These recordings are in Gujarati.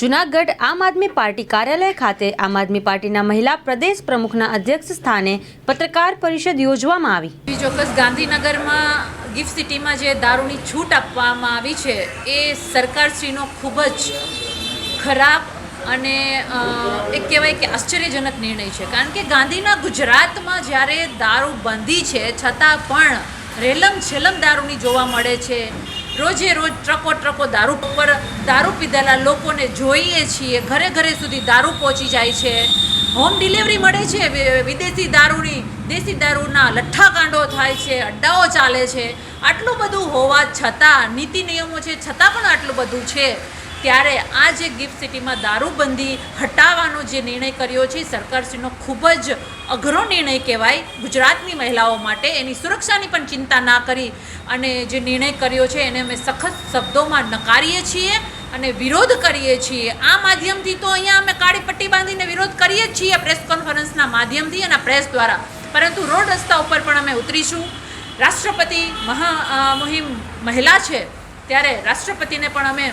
જુનાગઢ આમ આદમી પાર્ટી કાર્યાલય ખાતે આમ આદમી પાર્ટીના મહિલા પ્રદેશ પ્રમુખના અધ્યક્ષ સ્થાને પત્રકાર પરિષદ યોજવામાં આવી. ચોક્કસ ગાંધીનગરમાં ગિફ્ટ સિટીમાં જે દારૂની છૂટ આપવામાં આવી છે, એ સરકારશ્રીનો ખૂબ જ ખરાબ અને એક કહેવાય કે આશ્ચર્યજનક નિર્ણય છે. કારણ કે ગાંધીના ગુજરાતમાં જ્યારે દારૂ બંધી છે, છતાં પણ રેલમ છેલમ દારૂની જોવા મળે છે. રોજે રોજ ટ્રકો ટ્રકો દારૂ પર દારૂ પીધેલા લોકોને જોઈએ છીએ, ઘરે ઘરે સુધી દારૂ પહોંચી જાય છે. હોમ ડિલિવરી મળે છે વિદેશી દારૂની, દેશી દારૂના લઠ્ઠાકાંડો થાય છે, અડ્ડાઓ ચાલે છે. આટલું બધું હોવા છતાં, નીતિ નિયમો છે, છતાં પણ આટલું બધું છે. ત્યારે આ જે ગિફ્ટ સિટીમાં દારૂબંધી હટાવવાનો જે નિર્ણય કર્યો છે, સરકારશ્રીનો ખૂબ જ અઘરો નિર્ણય કહેવાય. ગુજરાતની મહિલાઓ માટે એની સુરક્ષાની પણ ચિંતા ના કરી અને જે નિર્ણય કર્યો છે, એને અમે સખત શબ્દોમાં નકારીએ છીએ અને વિરોધ કરીએ છીએ. આ માધ્યમથી તો અહીંયા અમે કાળી પટ્ટી બાંધીને વિરોધ કરીએ જ છીએ પ્રેસ કોન્ફરન્સના માધ્યમથી અને પ્રેસ દ્વારા. પરંતુ રોડ રસ્તા ઉપર પણ અમે ઉતરીશું. રાષ્ટ્રપતિ મહા મુહિમ મહિલા છે, ત્યારે રાષ્ટ્રપતિને પણ અમે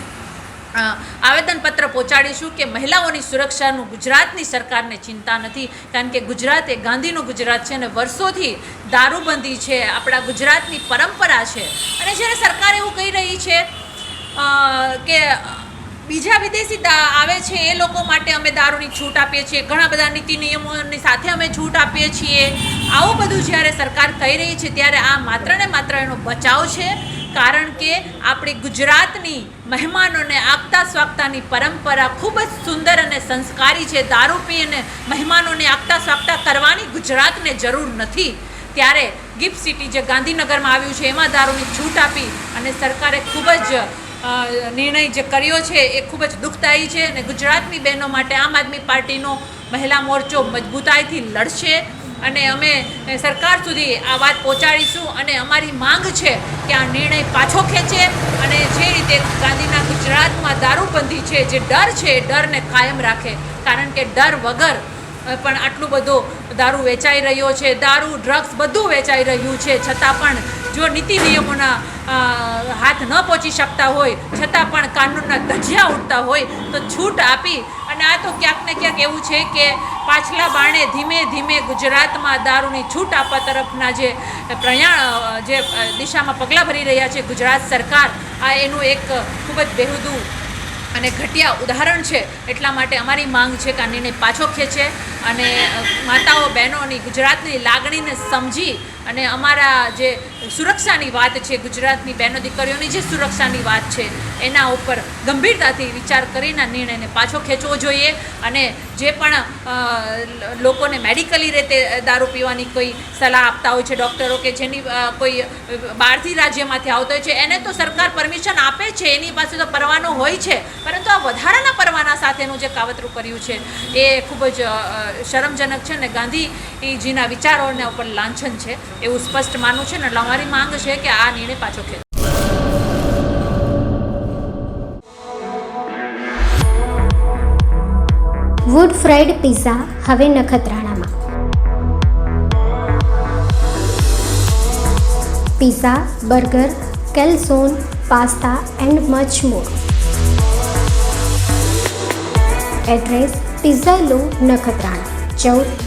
આવેદનપત્ર પહોંચાડીશું કે મહિલાઓની સુરક્ષાનું ગુજરાતની સરકારને ચિંતા નથી, કારણ કે ગુજરાત એ ગાંધીનું ગુજરાત છે અને વર્ષોથી દારૂબંધી છે, આપણા ગુજરાતની પરંપરા છે. અને જ્યારે સરકાર એવું કહી રહી છે કે બીજા વિદેશી આવે છે, એ લોકો માટે અમે દારૂની છૂટ આપીએ છીએ. ઘણા બધા નીતિ નિયમોની સાથે અમે છૂટ આપીએ છીએ. આવું બધું જ્યારે સરકાર કહી રહી છે, ત્યારે આ માત્ર ને માત્ર એનો બચાવ છે, કારણ કે આપણી ગુજરાતની મહેમાનોને આગતા સ્વાગતાની પરંપરા ખૂબ જ સુંદર અને સંસ્કારી છે. દારૂ પી અને મહેમાનોને આગતા સ્વાગતા કરવાની ગુજરાતને જરૂર નથી. ત્યારે ગિફ્ટ સિટી જે ગાંધીનગરમાં આવ્યું છે, એમાં દારૂની છૂટ આપી અને સરકારે ખૂબ જ નિર્ણય જે કર્યો છે, એ ખૂબ જ દુઃખદાયી છે અને ગુજરાતની બહેનો માટે આમ આદમી પાર્ટીનો મહિલા મોરચો મજબૂતાઈથી લડશે. અને અમે સરકાર સુધી આ વાત પહોંચાડીશું અને અમારી માંગ છે કે આ નિર્ણય પાછો ખેંચે અને જે રીતે ગાંધીના ગુજરાતમાં દારૂબંધી છે, જે ડર છે, એ ડરને કાયમ રાખે. કારણ કે ડર વગર પણ આટલું બધો દારૂ વેચાઈ રહ્યો છે, દારૂ, ડ્રગ્સ બધું વેચાઈ રહ્યું છે. છતાં પણ જો નીતિ નિયમોના હાથ ન પહોંચી શકતા હોય, છતાં પણ કાનૂનના ધજિયા ઉઠતા હોય, તો છૂટ આપી. અને આ તો ક્યાંક ને ક્યાંક એવું છે કે પાછલા બાણે ધીમે ધીમે ગુજરાતમાં દારૂની છૂટ આપવા તરફના જે પ્રયાણ, જે દિશામાં પગલાં ભરી રહ્યા છે ગુજરાત સરકાર, આ એનું એક ખૂબ જ બેહુદું અને ઘટિયા ઉદાહરણ છે. એટલા માટે અમારી માંગ છે કે આ નિર્ણય પાછો ખેંચે અને માતાઓ, બહેનોની ગુજરાતની લાગણીને સમજી અને અમારા જે સુરક્ષાની વાત છે ગુજરાતની બહેનો દીકરીઓની જે સુરક્ષાની વાત છે, એના ઉપર ગંભીરતાથી વિચાર કરીને નિર્ણયને પાછો ખેંચવો જોઈએ અને જે પણ લોકોને મેડિકલી રીતે દારૂ પીવાની કોઈ સલાહ આપતા હોય છે, ડૉક્ટરો કે જેની કોઈ બહારથી રાજ્યમાંથી આવતો હોય છે, એને તો સરકાર પરમિશન આપે છે, એની પાસે તો પરવાનો હોય છે, પરંતુ આ વધારાના પરવાના સાથેનું જે કાવતરું કર્યું છે, એ ખૂબ જ શરમજનક છે ને ગાંધીજીના વિચારોના ઉપર લાંછન છે, એવું સ્પષ્ટ માનવું છે ને અમારી માંગ છે કે આ નિર્ણય પાછો ખેંચો. વુડ ફ્રાઈડ પિઝા હવે નખત્રાણામાં. Pizza burger calzone pasta and much more address pizza લો નખત્રાણા ચૌદ